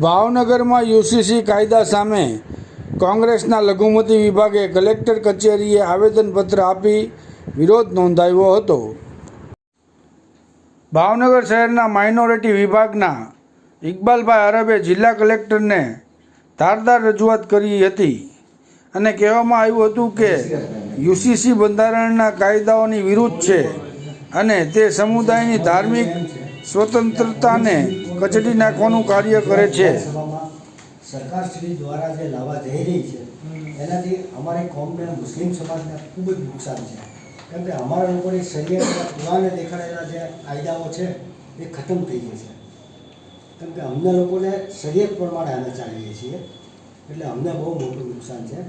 ભાવનગરમાં યુસીસી કાયદા સામે કોંગ્રેસના લઘુમતી વિભાગે કલેક્ટર કચેરીએ આવેદનપત્ર આપી વિરોધ નોંધાવ્યો હતો. ભાવનગર શહેરના માઇનોરિટી વિભાગના ઇકબાલભાઈ અરબે જિલ્લા કલેક્ટરને ધારદાર રજૂઆત કરી હતી અને કહેવામાં આવ્યું હતું કે યુસીસી બંધારણના કાયદાઓની વિરુદ્ધ છે અને તે સમુદાયની ધાર્મિક સ્વતંત્રતાને કચડી નાખવાનું કાર્ય કરે છે? સરકાર શ્રી દ્વારા જે લાવવા જઈ રહી છે, એનાથી અમારી કોમને મુસ્લિમ સમાજને ખૂબ જ નુકસાન છે. કેમ કે અમારા લોકોની શરીરના પુરાને દેખાડેલા જે કાયદાઓ છે, એ ખતમ થઈ જશે કેમ કે અમને લોકોને શરીયત પ્રમાણે અમે ચાલીએ છીએ, એટલે અમને બહુ મોટું નુકસાન છે.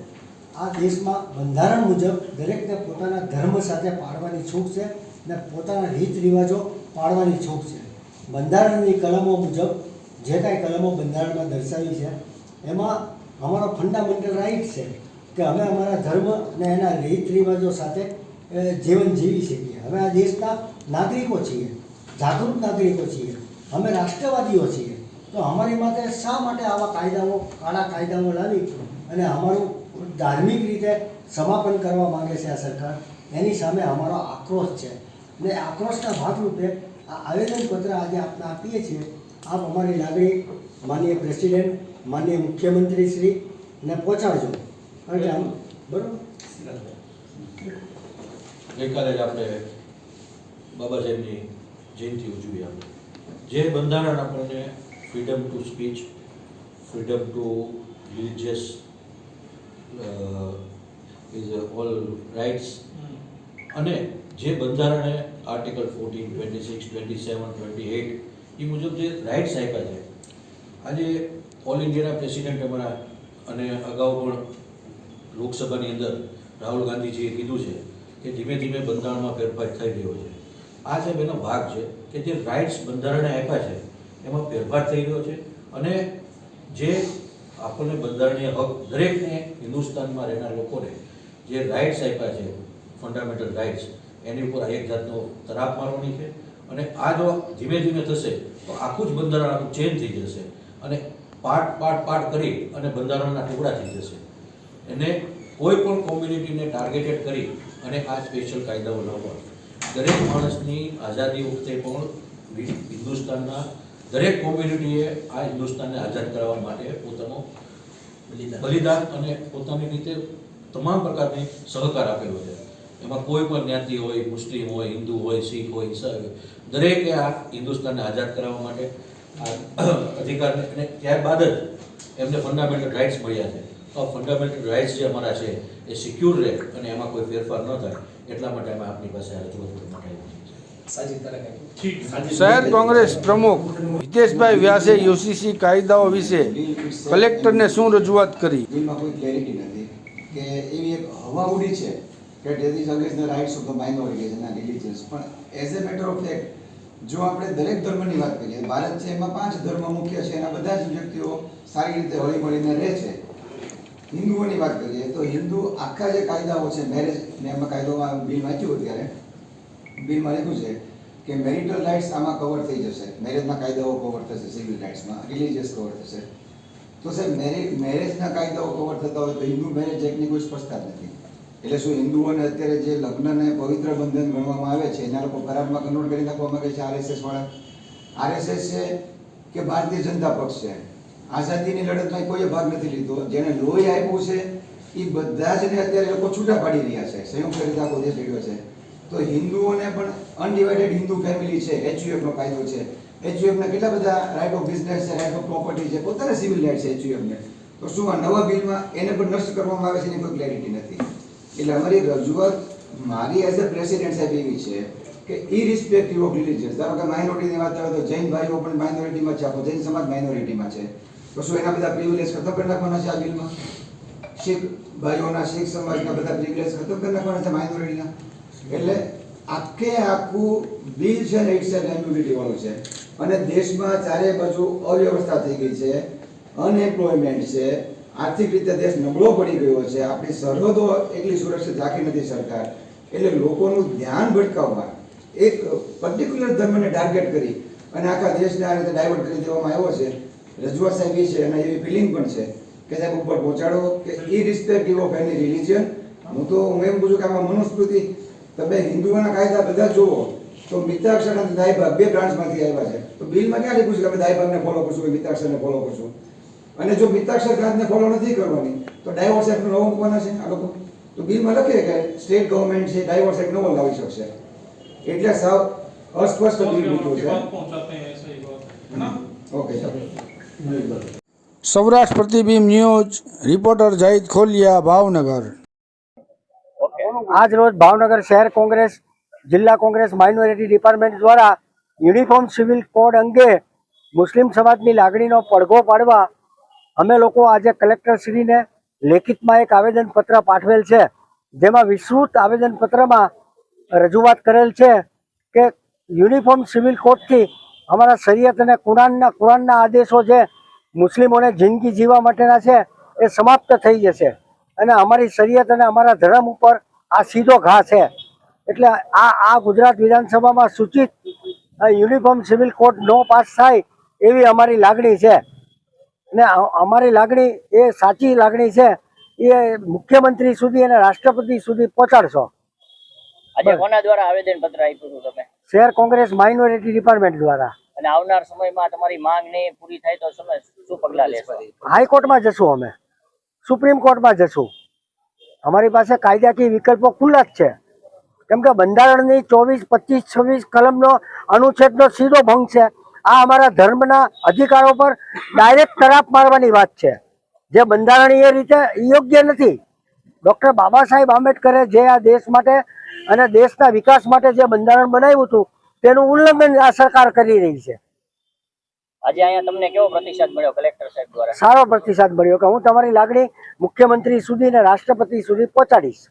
આ દેશમાં બંધારણ મુજબ દરેકને પોતાના ધર્મ સાથે પાડવાની છૂટ છે ને પોતાના રીત રિવાજો પાડવાની છૂટ છે. બંધારણની કલમો મુજબ જે કાંઈ કલમો બંધારણમાં દર્શાવી છે, એમાં અમારો ફંડામેન્ટલ રાઈટ છે કે અમે અમારા ધર્મ અને એના રીત રિવાજો સાથે જીવન જીવી શકીએ. અમે આ દેશના નાગરિકો છીએ, જાગૃત નાગરિકો છીએ, અમે રાષ્ટ્રવાદીઓ છીએ. તો અમારી માટે શા માટે આવા કાયદાઓ, કાળા કાયદાઓ લાવી અને અમારું ધાર્મિક રીતે સમાપન કરવા માંગે છે આ સરકાર? એની સામે અમારો આક્રોશ છે. ને આક્રોશના ભાગરૂપે આ આવેદનપત્ર આજે આપને આપીએ છીએ. આપ અમારી લાગણી માનનીય પ્રેસિડેન્ટ માનનીય મુખ્યમંત્રી શ્રી ને પહોંચાડજો. કારણ કે આમ બરોબર? ગઈકાલે જ આપણે બાબા સાહેબની જયંતિ ઉજવી આપણે જે બંધારણ આપણને freedom to speech freedom to religious is all rights અને જે બંધારણે article fourteen twenty six twenty seven twenty eight એ મુજબ જે રાઇટ્સ આપ્યા છે, આજે ઓલ ઇન્ડિયાના પ્રેસિડેન્ટ અમારા અને અગાઉ પણ લોકસભાની અંદર રાહુલ ગાંધીજીએ કીધું છે કે ધીમે ધીમે બંધારણમાં ફેરફાર થઈ રહ્યો છે. આ સાહેબ એનો ભાગ છે કે જે રાઇટ્સ બંધારણે આપ્યા છે, એમાં ફેરફાર થઈ રહ્યો છે અને જે આપણને બંધારણીય હક દરેકને હિન્દુસ્તાનમાં રહેનાર લોકોને જે રાઇટ્સ આપ્યા છે ફંડામેન્ટલ રાઇટ્સ એની ઉપર આ એક જાતનો તરાપ મારવાની છે. અને આ જો ધીમે ધીમે થશે તો આખું જ બંધારણ આખું ચેન્જ થઈ જશે. અને પાર્ટ પાર્ટ પાર્ટ કરી અને બંધારણના ટુકડા થઈ જશે. એને કોઈ પણ કોમ્યુનિટીને ટાર્ગેટેડ કરી અને આ સ્પેશિયલ કાયદાઓ લાવવા. દરેક માણસની આઝાદી વખતે પણ હિન્દુસ્તાનના દરેક કોમ્યુનિટીએ આ હિન્દુસ્તાનને આઝાદ કરાવવા માટે પોતાનો બલિદાન અને પોતાની રીતે તમામ પ્રકારની સહકાર આપેલો છે. એમાં કોઈ પણ જ્ઞાતિ હોય મુસ્લિમ હોય હિન્દુ હોય શીખ હોય ઈસાઈ હોય દરેકે આ હિન્દુસ્તાનને આઝાદ કરાવવા માટે આ અધિકારને અને ત્યારબાદ જ એમને ફંડામેન્ટલ રાઇટ્સ મળ્યા છે. તો ફંડામેન્ટલ રાઇટ્સ જે અમારા છે એ સિક્યોર રહે અને એમાં કોઈ ફેરફાર ન થાય એટલા માટે અમે આપની પાસે આ રજૂઆત કરવા માટે શહેર કોંગ્રેસ પ્રમુખ હિતેશભાઈ વ્યાસે યુસીસી કાયદાઓ વિશે કલેક્ટરને શું રજૂઆત કરી? એમાં કોઈ ક્લેરિટી નથી કે એવી એક હવા ઉડી છે કે that is against the rights of the minorities and religions પણ as a matter of fact જો આપણે દરેક ધર્મની વાત કરીએ, ભારત છે એમાં પાંચ ધર્મ મુખ્ય છે, એના બધા જ વ્યક્તિઓ સારી રીતે હળી મળીને રહે છે. હિન્દુઓની વાત કરીએ તો હિન્દુ આખા જે કાયદાઓ છે મેરેજ ને એમાં કાયદોમાં બિલ વાંચ્યું અત્યારે. બિલમાં લખ્યું છે કે મેરિટલ રાઇટ્સ આમાં કવર થઈ જશે. મેરેજના કાયદાઓ કવર થશે સિવિલ રાઇટ્સમાં રિલિજિયસ કવર થશે. તો સાહેબ મેરેજ મેરેજના કાયદાઓ કવર થતા હોય તો હિન્દુ મેરેજ એક્ટની કોઈ સ્પષ્ટતા નથી. એટલે શું હિન્દુઓને અત્યારે જે લગ્નને પવિત્ર બંધન ગણવામાં આવે છે, એના લોકો ખરાબમાં કન્વર્ટ કરી નાખવા માંગે છે આરએસએસ વાળા? આરએસએસ છે કે ભારતીય જનતા પક્ષ છે? આઝાદીની લડતમાં કોઈએ ભાગ નથી લીધો. જેને લોહી આપ્યું છે એ બધા જ ને અત્યારે લોકો છૂટા પાડી રહ્યા છે. સંયુક્ત રીતે આખો દેશ લડ્યો છે. તો હિન્દુઓને પણ અનડિવાઇડેડ હિન્દુ ફેમિલી છે એચયુએફનો કાયદો છે. એચયુએફના કેટલા બધા રાઇટ ઓફ બિઝનેસ છે રાઇટ ઓફ પ્રોપર્ટી છે, પોતાના સિવિલ રાઇટ છે એચયુએફને તો શું આ નવા બિલમાં એને પણ નષ્ટ કરવામાં આવે છે, એની કોઈ ક્લેરિટી નથી. એટલે અમારી રજૂઆત મારી એઝ અ પ્રેસિડેન્ટ સાહેબ એવી છે કે ઇરિસ્પેક્ટિવ ઓફ રિલિજિયસ ધારો કે માઇનોરિટીની વાત આવે તો જૈન ભાઈઓ પણ માઇનોરિટીમાં છે, આખો જૈન સમાજ માઇનોરિટીમાં છે. તો શું એના બધા પ્રિવિલેજ ખતમ કરી નાખવાના છે આ બિલમાં શીખ ભાઈઓના, શીખ સમાજના બધા પ્રિવિલેજ ખતમ કરી નાખવાના છે માઇનોરિટીના એટલે આખે આખું બિલ છે ને ઇટ્સ એન વાળું છે. અને દેશમાં ચારે બાજુ અવ્યવસ્થા થઈ ગઈ છે. અનએમ્પ્લોયમેન્ટ છે. આર્થિક રીતે દેશ નબળો પડી ગયો છે. આપણી સરહદો એટલી સુરક્ષિત રાખી નથી સરકાર. એટલે લોકોનું ધ્યાન ભટકાવવા. એક પર્ટિક્યુલર ધર્મને ટાર્ગેટ કરી અને આખા દેશને આ રીતે ડાયવર્ટ કરી દેવામાં આવ્યો છે. રજૂઆત સાહેબ છે અને એવી ફિલિંગ પણ છે કે સાહેબ ઉપર પહોંચાડો કે ઇરિસ્પેક્ટિવ ઓફ એની રિલિજન હું તો, હું એમ પૂછું કે આમાં મનુસ્મૃતિ, તમે હિન્દુઓના કાયદા બધા જુઓ, તો મિત્રાક્ષર અને દાયભાગ બે બ્રાન્ચમાંથી આવ્યા છે. તો બિલમાં ક્યાં લીધું છે કે અમે દાયભાગને ફોલો કરશું મિત્રાક્ષરને ફોલો કરશું? અને જો મિતાક્ષર કાચને ફોલો નથી કરવાની તો ડાયવર્સ એક્ટ નવો મૂકવાના છે? આ લોકો તો બિલમાં લખે કે સ્ટેટ ગવર્મેન્ટ છે ડાયવર્સ એક્ટ નવો લાવી શકશે. એટલે સાવ અસ્પષ્ટ બિલ મૂક્યું છે. Okay Saurashtra Pratibimb news reporter Jahid Kholiya Bhavnagar. આજ રોજ ભાવનગર શહેર કોંગ્રેસ જિલ્લા કોંગ્રેસ માઇનોરિટી ડિપાર્ટમેન્ટ દ્વારા યુનિફોર્મ સિવિલ કોડ અંગે મુસ્લિમ સમાજની લાગણીનો પડઘો પાડવા અમે લોકો આજે કલેક્ટરશ્રીને લેખિતમાં એક આવેદનપત્ર પાઠવેલ છે, જેમાં વિસ્તૃત આવેદનપત્રમાં રજૂઆત કરેલ છે કે યુનિફોર્મ સિવિલ કોડથી અમારા શરીયત અને કુરાનના કુરાનના આદેશો જે મુસ્લિમોને જિંદગી જીવવા માટેના છે, એ સમાપ્ત થઈ જશે. અને અમારી શરીયત અને અમારા ધર્મ ઉપર આ સીધો ઘા છે. એટલે આ આ ગુજરાત વિધાનસભામાં સૂચિત યુનિફોર્મ સિવિલ કોડ નો પાસ થાય એવી અમારી લાગણી છે. અને અમારી લાગણી એ સાચી લાગણી છે એ મુખ્યમંત્રી સુધી અને રાષ્ટ્રપતિ સુધી પહોંચાડશો. આજે કોના દ્વારા આવેદન પત્ર આપ્યું હતું તમે? શહેર કોંગ્રેસ માઇનોરિટી ડિપાર્ટમેન્ટ દ્વારા. અને આવનાર સમયમાં તમારી માંગ નહીં પૂરી થાય તો શું પગલા લેશો? હાઈકોર્ટમાં જશું અમે. સુપ્રીમ કોર્ટમાં જશું. અમારી પાસે કાયદાકીય વિકલ્પો ખુલ્લા જ છે. કેમ કે બંધારણની ચોવીસ પચીસ છવ્વીસ કલમનો અનુચ્છેદનો સીધો ભંગ છે. આ અમારા ધર્મના અધિકારો પર ડાયરેક્ટ તરાપ મારવાની વાત છે. જે બંધારણીય રીતે યોગ્ય નથી. ડૉક્ટર બાબા સાહેબ આંબેડકરે જે આ દેશ માટે અને દેશના વિકાસ માટે જે બંધારણ બનાવ્યું હતું તેનું ઉલ્લંઘન આ સરકાર કરી રહી છે. આજે અહીંયા તમને કેવો પ્રતિસાદ મળ્યો કલેક્ટર સાહેબ દ્વારા? સારો પ્રતિસાદ મળ્યો કે હું તમારી લાગણી મુખ્યમંત્રી સુધી ને રાષ્ટ્રપતિ સુધી પહોંચાડીશ.